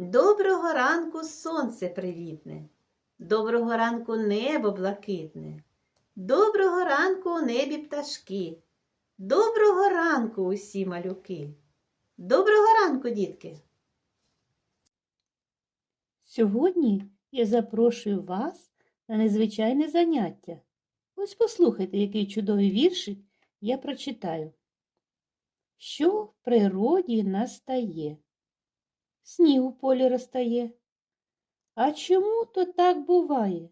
Доброго ранку сонце привітне, доброго ранку небо блакитне, доброго ранку у небі пташки, доброго ранку усі малюки. Доброго ранку, дітки! Сьогодні я запрошую вас на незвичайне заняття. Ось послухайте, який чудовий віршик я прочитаю. Що в природі настає? Сніг у полі розтає. А чому то так буває?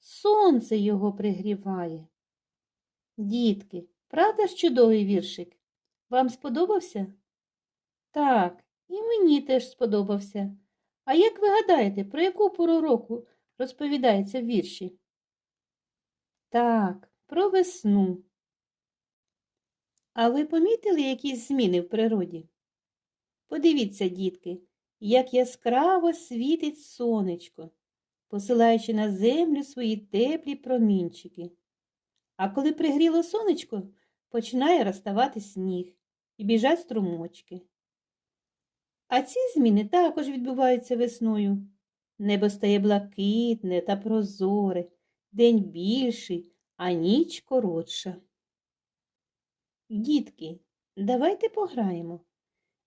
Сонце його пригріває. Дітки, правда ж чудовий віршик? Вам сподобався? Так, і мені теж сподобався. А як ви гадаєте, про яку пору року розповідається в вірші? Так, про весну. А ви помітили якісь зміни в природі? Подивіться, дітки, як яскраво світить сонечко, посилаючи на землю свої теплі промінчики. А коли пригріло сонечко, починає розставати сніг і біжать струмочки. А ці зміни також відбуваються весною. Небо стає блакитне та прозоре, день більший, а ніч коротша. Дітки, давайте пограємо.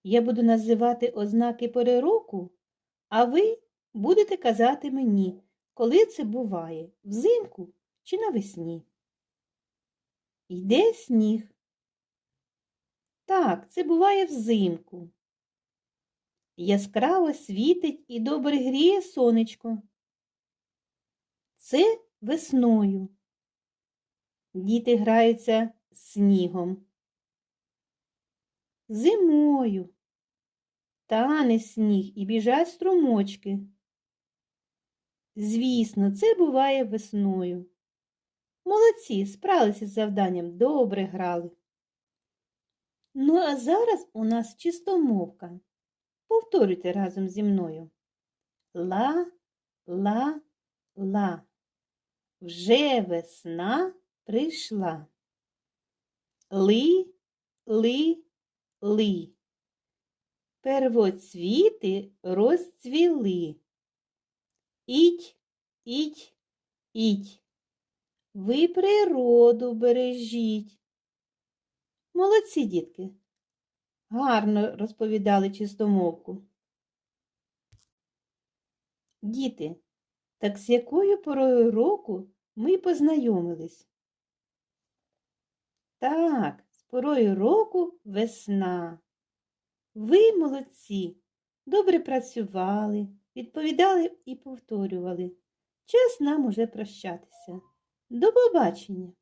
Я буду називати ознаки пори року, а ви будете казати мені, коли це буває взимку чи навесні. Йде сніг. Так, це буває взимку. Яскраво світить і добре гріє сонечко. Це весною. Діти граються снігом. Зимою. Тане сніг і біжать струмочки. Звісно, це буває весною. Молодці, справилися з завданням, добре грали. Ну, а зараз у нас чистомовка. Повторюйте разом зі мною. Ла, ла, ла. Вже весна прийшла. Ли, ли, ли. Первоцвіти розцвіли. Іть, іть, іть. Ви природу бережіть. Молодці, дітки. Гарно розповідали чистомовку. Діти, так з якою порою року ми познайомились? Так, порою року весна. Ви, молодці, добре працювали, відповідали і повторювали. Час нам уже прощатися. До побачення!